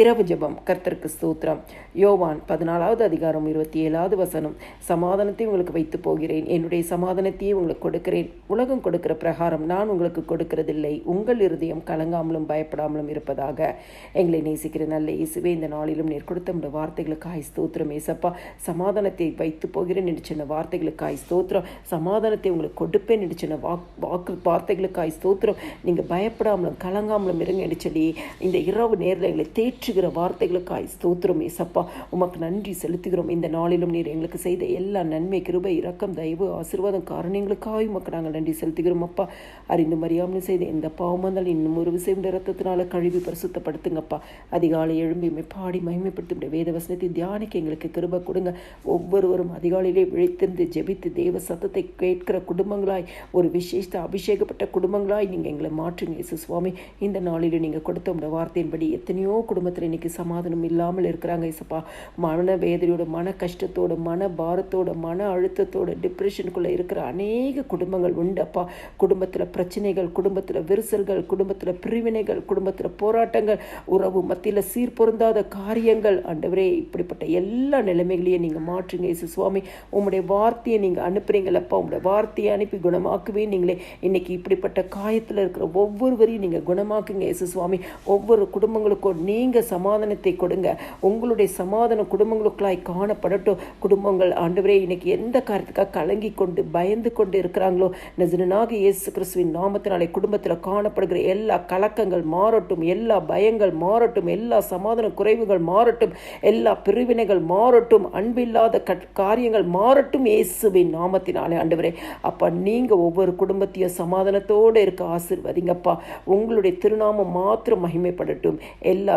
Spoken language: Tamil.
இரவு ஜெபம் கர்த்தருக்கு ஸ்தோத்திரம். யோவான் பதினாலாவது அதிகாரம் இருபத்தி ஏழாவது வசனம். சமாதானத்தை உங்களுக்கு வைத்து போகிறேன். என்னுடைய சமாதானத்தையே உங்களுக்கு கொடுக்கிறேன். உலகம் கொடுக்கிற பிரகாரம் நான் உங்களுக்கு கொடுக்கிறதில்லை. உங்கள் இருதயம் கலங்காமலும் பயப்படாமலும் இருப்பதாக எங்களை நேசிக்கிற நல்ல இயேசுவே இந்த நாளிலும் நீர் கொடுத்த உடைய வார்த்தைகளுக்காய் ஸ்தோத்திரம். ஏசப்பா சமாதானத்தை வைத்து போகிறேன் என்று சொன்ன வார்த்தைகளுக்காய் ஸ்தோத்திரம். சமாதானத்தை உங்களுக்கு கொடுப்பேன் என்று சொன்ன வாக் வாக்கு வார்த்தைகளுக்காய் ஸ்தோத்திரம். நீங்கள் பயப்படாமலும் கலங்காமலும் இருங்க என்று சொல்லி இந்த இரவு நேரில் எங்களை தேற்றுகிற வார்த்தைகளுக்காய் ஸ்தோத்திரம் ஏசப்பா. உமக்கு நன்றி செலுத்துகிறோம். இந்த நாளிலும் நீர் எங்களுக்கு செய்த எல்லா நன்மை கிருபை இரக்கம் தயவு ஆசீர்வாதம் காரணங்களுக்காக உமக்கு நாங்கள் நன்றி செலுத்துகிறோம் அப்பா. அறிந்து மறியாமல் செய்த இந்த பாவமாந்தால் இன்னும் ஒரு விஷயம் ரத்தத்தினால கழுவி பரிசுத்தப்படுத்துங்கப்பா. அதிகாலை எழும்பி பாடி மகிமைப்படுத்தும் வேத வசனத்தை தியானிக்க எங்களுக்கு கிருபை கொடுங்க. ஒவ்வொருவரும் அதிகாலையிலே விழித்திருந்து ஜெபித்து தேவ சத்தத்தை கேட்கிற குடும்பங்களாய் ஒரு விசேஷ அபிஷேகப்பட்ட குடும்பங்களாய் நீங்கள் எங்களை மாற்றுங்க இயேசு சுவாமி. இந்த நாளில் நீங்கள் கொடுத்த உடைய வார்த்தையின்படி எத்தனையோ குடும்பத்தில் இன்னைக்கு சமாதானம் இல்லாமல் இருக்கிறாங்க இசப்பா மன வேதனையோட மன கஷ்டத்தோட மன பாரத்தோட மன அழுத்தத்தோட டிப்ரெஷனுக்குள்ளே இருக்கிற அநேக குடும்பங்கள் உண்டப்பா குடும்பத்தில் பிரச்சனைகள் குடும்பத்தில் விரிசல்கள் குடும்பத்தில் பிரிவினைகள் குடும்பத்தில் போராட்டங்கள் உறவு மத்தியில் சீர்பொருந்தாத காரியங்கள். ஆண்டவரே இப்படிப்பட்ட எல்லா நிலைமைகளையும் நீங்கள் மாற்றுங்க இசு சுவாமி. உங்களுடைய வார்த்தையை நீங்கள் அனுப்புறீங்களப்பா உங்களுடைய வார்த்தையை அனுப்பி குணமாக்குவே நீங்களே. இன்னைக்கு இப்படிப்பட்ட காயத்தில் இருக்கிற ஒவ்வொருவரையும் நீங்கள் குணமாக்குங்க இயேசு சுவாமி. ஒவ்வொரு குடும்பங்களுக்கும் நீங்கள் சமாதானத்தை கொடுங்க. உங்களுடைய சமாதானம் குடும்பங்களுக்குள்ளாய் காணப்படட்டும். குடும்பங்கள் ஆண்டவரே இன்னைக்கு எந்த காரியத்துக்காக கலங்கி கொண்டு பயந்து கொண்டு இருக்கிறாங்களோ நஜனாக இயேசு கிறிஸ்துவின் நாமத்தினாலே குடும்பத்தில் காணப்படுகிற எல்லா கலக்கங்கள் மாறட்டும். எல்லா பயங்கள் மாறட்டும். எல்லா சமாதான குறைவுகள் மாறட்டும். எல்லா பிரிவினைகள் மாறட்டும். அன்பில்லாத காரியங்கள் மாறட்டும் இயேசுவின் நாமத்தினாலே ஆண்டவரே. அப்பா நீங்கள் ஒவ்வொரு குடும்பத்தையும் சமாதானத்தோடு இருக்க ஆசிர்வதிங்கப்பா. உங்களுடைய திருநாமம் மாத்திரம் மகிமைப்படட்டும். எல்லா